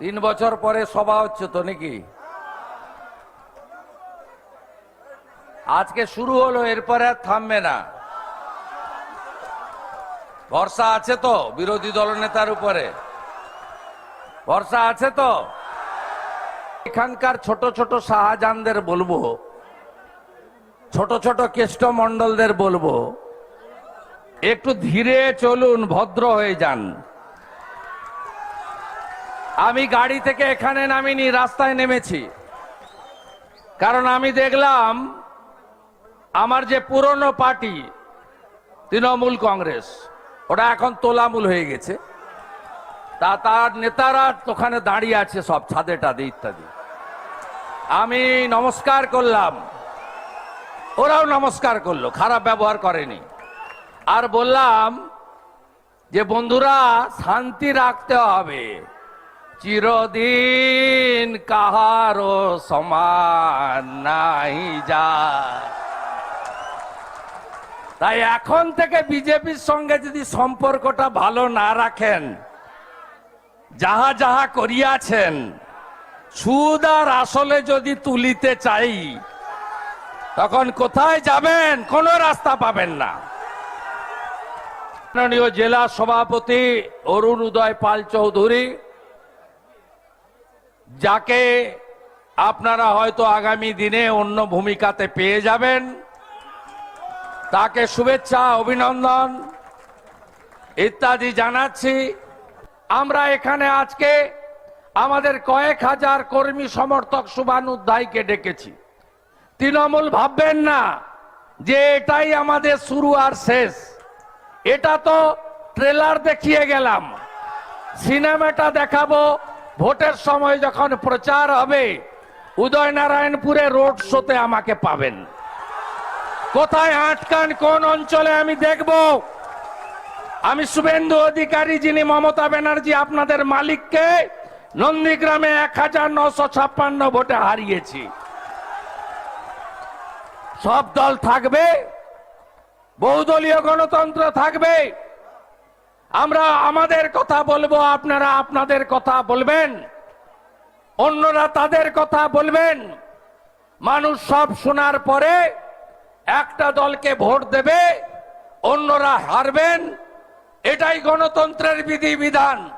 তিন বছর পরে সভা হচ্ছে তো নাকি? আজকে শুরু হলো, এরপরে আর থামবে না। ভরসা আছে তো বিরোধী দলনেতার উপরে? ভরসা আছে তো? এখানকার ছোট ছোট শাহজাহানদের বলব, ছোট ছোট কেষ্ট মন্ডলদের বলব, একটু ধীরে চলুন, ভদ্র হয়ে যান। আমি গাড়ি থেকে এখানে নামিনি, রাস্তায় নেমেছি। কারণ আমি দেখলাম আমার যে পুরনো পার্টি, তৃণমূল কংগ্রেস, ওটা এখন তোলামূল হয়ে গেছে। তা তার নেতারা ওখানে দাঁড়িয়ে আছে সব, ছাদে টাদে ইত্যাদি। আমি নমস্কার করলাম। ওরাও নমস্কার করল, খারাপ ব্যবহার করেনি। আর বললাম যে, বন্ধুরা, শান্তি রাখতে হবে। চিরদিন কাহারও সমান নাই যা। তাই এখন থেকে বিজেপির সঙ্গে যদি সম্পর্কটা ভালো না রাখেন, যাহা যাহা করিয়াছেন, সুদ আর আসলে যদি তুলিতে চাই, তখন কোথায় যাবেন? কোনো রাস্তা পাবেন না। জেলা সভাপতি অরুণ উদয় পাল চৌধুরী যাকে আপনারা হয়তো আগামী দিনে অন্য ভূমিকাতে পেয়ে যাবেন, তাকে শুভেচ্ছা, অভিনন্দন ইত্যাদি জানাচ্ছি। আমরা এখানে আজকে আমাদের কয়েক হাজার কর্মী সমর্থক শুভানুধ্যায়ীকে ডেকেছি। তৃণমূল ভাববেন না যে এটাই আমাদের শুরু আর শেষ। এটা তো ট্রেলার দেখিয়ে গেলাম। সিনেমাটা দেখাবো ভোটের সময় যখন প্রচার হবে, উদয়নারায়ণপুরে রোড শোতে আমাকে পাবেন। কোথায় আটকান কোন অঞ্চলে আমি দেখব? আমি শুভেন্দু অধিকারী, যিনি মমতা ব্যানার্জি, আপনাদের মালিককে নন্দীগ্রামে এক হাজার নশো ছাপ্পান্ন ভোটে হারিয়েছি। সব দল থাকবে, বহুদলীয় গণতন্ত্র থাকবে আমরা আমাদের কথা বলব, আপনারা আপনাদের কথা বলবেন। অন্যরা তাদের কথা বলবেন। মানুষ সব শোনার পরে একটা দলকে ভোট দেবে, অন্যরা হারবেন। এটাই গণতন্ত্রের বিধিবিধান।